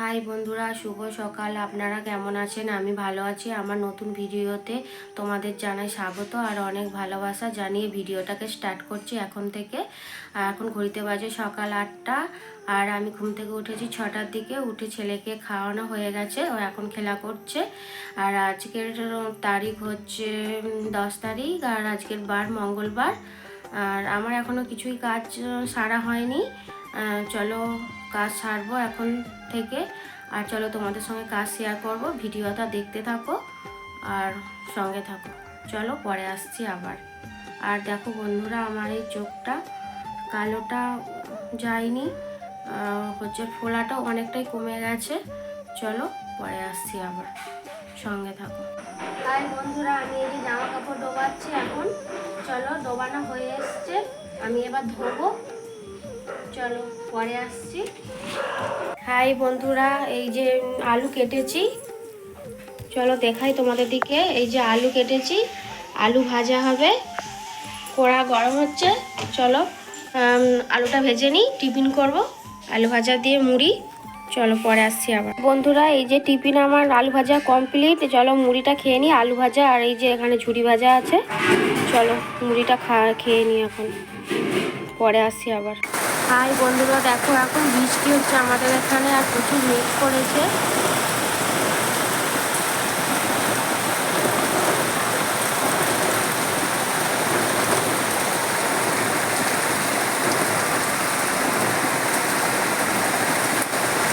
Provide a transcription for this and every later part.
High বন্ধুরা, শুভ সকাল। আপনারা কেমন আছেন? আমি ভালো আছি। আমার নতুন ভিডিওতে তোমাদের জানাই স্বাগত আর অনেক ভালোবাসা জানিয়ে ভিডিওটাকে স্টার্ট করছি এখন থেকে। আর এখন ঘড়িতে বাজে সকাল আটটা আর আমি ঘুম থেকে উঠেছি ছটার দিকে। উঠে ছেলেকে খাওয়ানো হয়ে গেছে। ও এখন খেলা করছে। আর আজকের তারিখ হচ্ছে দশ তারিখ আর আজকের বার মঙ্গলবার। আর আমার এখনও কিছুই কাজ সারা হয়নি। চলো কাজ সারবো এখন থেকে। আর চলো তোমাদের সঙ্গে কাজ শেয়ার করব, ভিডিওটা দেখতে থাকো আর সঙ্গে থাকো। চলো পরে আসছি আবার। আর দেখো বন্ধুরা, আমার এই চোখটা কালোটা যায়নি হচ্ছে ফোলাটা অনেকটাই কমে গেছে। চলো পরে আসছি আবার, সঙ্গে থাকো। তাই বন্ধুরা, আমি এই যে জামা কাপড় ডোবাচ্ছি এখন। চলো ডোবানো হয়ে এসছে, আমি এবার ধোবো। চলো, পরে আসছি। হাই বন্ধুরা, এই যে আলু কেটেছি। চলো দেখাই তোমাদের দিকে, এই যে আলু কেটেছি, আলু ভাজা হবে। কড়া গরম হচ্ছে, চলো আলুটা ভেজে নিই, টিফিন করব, আলু ভাজা দিয়ে মুড়ি। চলো, পরে আসছি আবার। বন্ধুরা, এই যে টিফিন আমার আলু ভাজা কমপ্লিট, চলো মুড়িটা খেয়ে নিই, আলু ভাজা আর এই যে এখানে ঝুড়ি ভাজা আছে। চলো, মুড়িটা খা, খেয়ে নিই এখন। পরে আসছি আবার। হাই বন্ধুরা, দেখো এখন বৃষ্টি হচ্ছে আমাদের এখানে আর প্রচুর মেঘ করেছে।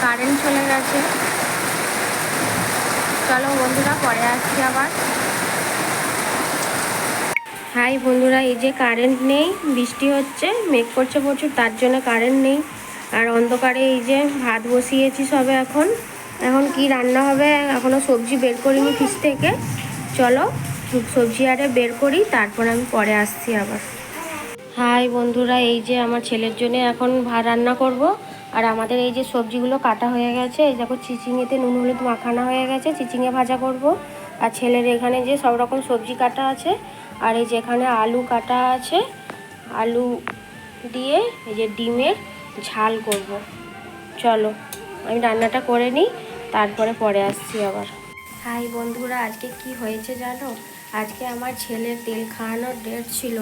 কারেন্ট চলে গেছে। চলো বন্ধুরা, পরে আসছি আবার। হাই বন্ধুরা, এই যে কারেন্ট নেই, বৃষ্টি হচ্ছে, মেঘ করছে প্রচুর, তার জন্য কারেন্ট নেই। আর অন্ধকারে এই যে ভাত বসিয়েছি সবে এখন। এখন কি রান্না হবে? এখনও সবজি বের করিনি ফ্রিজ থেকে। চলো, সবজি আরে বের করি, তারপর আমি পরে আসছি আবার। হাই বন্ধুরা, এই যে আমার ছেলের জন্য এখন ভাত রান্না করব। আর আমাদের এই যে সবজিগুলো কাটা হয়ে গেছে, এই দেখো চিচিঙেতে নুন, হলুদ মাখানো হয়ে গেছে, চিচিঙে ভাজা করব। আর ছেলের এখানে যে সব রকম সবজি কাটা আছে আর এই যেখানে আলু কাটা আছে, আলু দিয়ে এই যে ডিমের ঝাল করব। চলো, আমি রান্নাটা করে নিই, তারপরে পরে আসছি আবার। হাই বন্ধুরা, আজকে কি হয়েছে জানো? আজকে আমার ছেলের তেল খাওয়ানোর ডেট ছিল।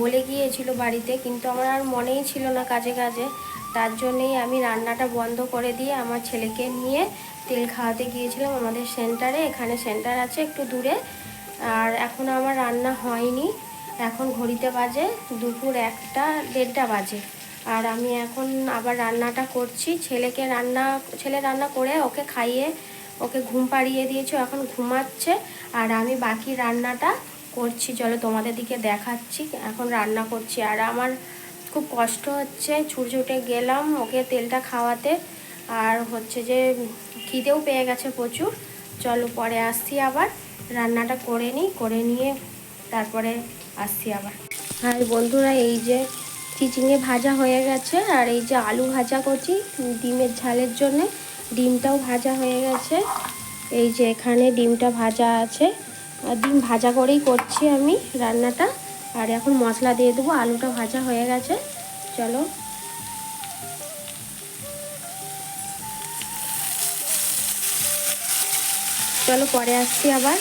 বলে গিয়েছিল বাড়িতে, কিন্তু আমার আর মনেই ছিল না কাজে কাজে। তার জন্যেই আমি রান্নাটা বন্ধ করে দিয়ে আমার ছেলেকে নিয়ে তেল খাওয়াতে গিয়েছিলাম আমাদের সেন্টারে এখানে সেন্টার আছে একটু দূরে। আর এখন আমার রান্না হয়নি। এখন ঘড়িতে বাজে দুপুর একটা, দেড়টা বাজে। আর আমি এখন আবার রান্নাটা করছি। ছেলেকে রান্না, ছেলে রান্না করে ওকে খাইয়ে ওকে ঘুম পাড়িয়ে দিয়েছি এখন ঘুমাচ্ছে। আর আমি বাকি রান্নাটা করছি। চলো তোমাদের দিকে দেখাচ্ছি, এখন রান্না করছি। আর আমার খুব কষ্ট হচ্ছে ছুটে ছুটে গেলাম ওকে তেলটা খাওয়াতে। আর হচ্ছে যে খিদেও পেয়ে গেছে প্রচুর। চলো পরে আসছি আবার। রান্নাটা করে নিই, করে নিয়ে তারপরে আসছি আবার। আর বন্ধুরা, এই যে চিচিঙে ভাজা হয়ে গেছে, আর এই যে আলু ভাজা করছি ডিমের ঝালের জন্যে, ডিমটাও ভাজা হয়ে গেছে। এই যে এখানে ডিমটা ভাজা আছে। আর ডিম ভাজা করেই করছি আমি রান্নাটা। আর এখন মশলা দিয়ে দেবো, আলুটা ভাজা হয়ে গেছে। চলো চলো পরে আসছি আবার।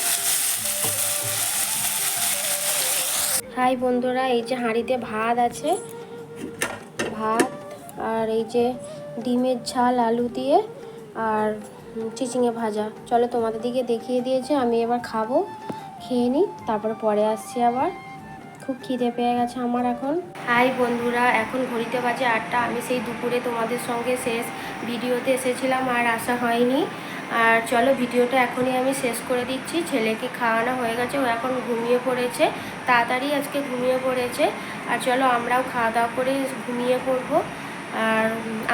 হাই বন্ধুরা, এই যে হাঁড়িতে ভাত আছে, ভাত আর এই যে ডিমের ঝাল, আলু দিয়ে আর চিচিঙে ভাজা। চলো তোমাদের দিকে দেখিয়ে দিয়েছে, আমি এবার খাব, খেয়ে নিই, তারপরে পরে আসছি আবার। খুব খিদে পেয়ে গেছে আমার এখন। হাই বন্ধুরা, এখন ঘড়িতে বাজে আটটা, আমি সেই দুপুরে তোমাদের সঙ্গে শেষ ভিডিওতে এসেছিলাম আর আসা হয়নি। আর চলো ভিডিওটা এখনই আমি শেষ করে দিচ্ছি। ছেলেকে খাওয়ানো হয়ে গেছে, ও এখন ঘুমিয়ে পড়েছে, তাড়াতাড়ি আজকে ঘুমিয়ে পড়েছে। আর চলো আমরাও খাওয়া দাওয়া করে ঘুমিয়ে পড়ব। আর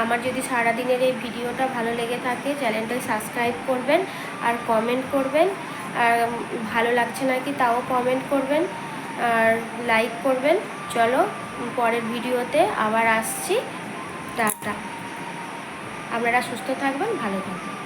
আমার যদি সারাদিনের এই ভিডিওটা ভালো লেগে থাকে, চ্যানেলটা সাবস্ক্রাইব করবেন আর কমেন্ট করবেন। আর ভালো লাগছে নাকি তাও কমেন্ট করবেন আর লাইক করবেন। চলো পরের ভিডিওতে আবার আসছি। টাটা। আপনারা সুস্থ থাকবেন, ভালো থাকবেন।